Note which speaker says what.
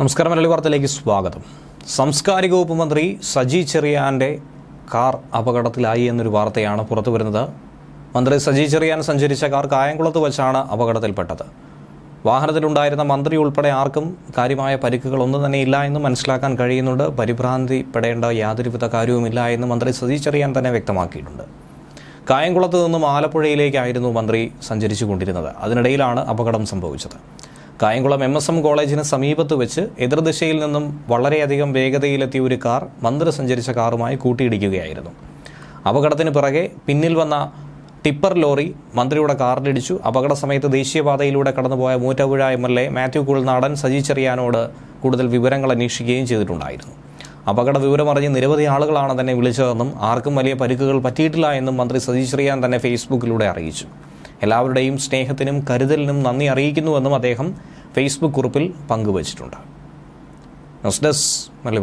Speaker 1: നമസ്കാരം മലയാളി വാർത്തയിലേക്ക് സ്വാഗതം. സാംസ്കാരിക വകുപ്പ് മന്ത്രി സജി ചെറിയാന്റെ കാർ അപകടത്തിലായി എന്നൊരു വാർത്തയാണ് പുറത്തു വരുന്നത്. മന്ത്രി സജി ചെറിയാൻ സഞ്ചരിച്ച കാർ കായംകുളത്ത് വച്ചാണ് അപകടത്തിൽപ്പെട്ടത്. വാഹനത്തിലുണ്ടായിരുന്ന മന്ത്രി ഉൾപ്പെടെ ആർക്കും കാര്യമായ പരിക്കുകളൊന്നും തന്നെ ഇല്ല എന്ന് മനസ്സിലാക്കാൻ കഴിയുന്നുണ്ട്. പരിഭ്രാന്തിപ്പെടേണ്ട യാതൊരുവിധ കാര്യവുമില്ല എന്ന് മന്ത്രി സജി ചെറിയാൻ തന്നെ വ്യക്തമാക്കിയിട്ടുണ്ട്. കായംകുളത്ത് നിന്നും ആലപ്പുഴയിലേക്കായിരുന്നു മന്ത്രി സഞ്ചരിച്ചു കൊണ്ടിരുന്നത് അതിനിടയിലാണ് അപകടം സംഭവിച്ചത്. കായംകുളം എം എസ് എം കോളേജിന് സമീപത്ത് വെച്ച് എതിർദിശയിൽ നിന്നും വളരെയധികം വേഗതയിലെത്തിയ ഒരു കാർ മന്ത്രി സഞ്ചരിച്ച കാറുമായി കൂട്ടിയിടിക്കുകയായിരുന്നു. അപകടത്തിന് പിറകെ പിന്നിൽ വന്ന ടിപ്പർ ലോറി മന്ത്രിയുടെ കാറിലിടിച്ചു. അപകട സമയത്ത് ദേശീയപാതയിലൂടെ കടന്നുപോയ Muvattupuzha M L A Mathew Kuzhalnadan Saji ചെറിയാനോട് കൂടുതൽ വിവരങ്ങൾ അന്വേഷിക്കുകയും ചെയ്തിട്ടുണ്ടായിരുന്നു. അപകട വിവരമറിഞ്ഞ് നിരവധി ആളുകളാണ് തന്നെ വിളിച്ചതെന്നും ആർക്കും വലിയ പരിക്കുകൾ പറ്റിയിട്ടില്ല എന്നും മന്ത്രി സജി ചെറിയാൻ തന്നെ ഫേസ്ബുക്കിലൂടെ അറിയിച്ചു. എല്ലാവരുടെയും സ്നേഹത്തിനും കരുതലിനും നന്ദി അറിയിക്കുന്നുവെന്നും അദ്ദേഹം ഫേസ്ബുക്ക് കുറിപ്പിൽ പങ്കുവച്ചിട്ടുണ്ട്. ന്യൂസ് ഡെസ്ക് മല്ലി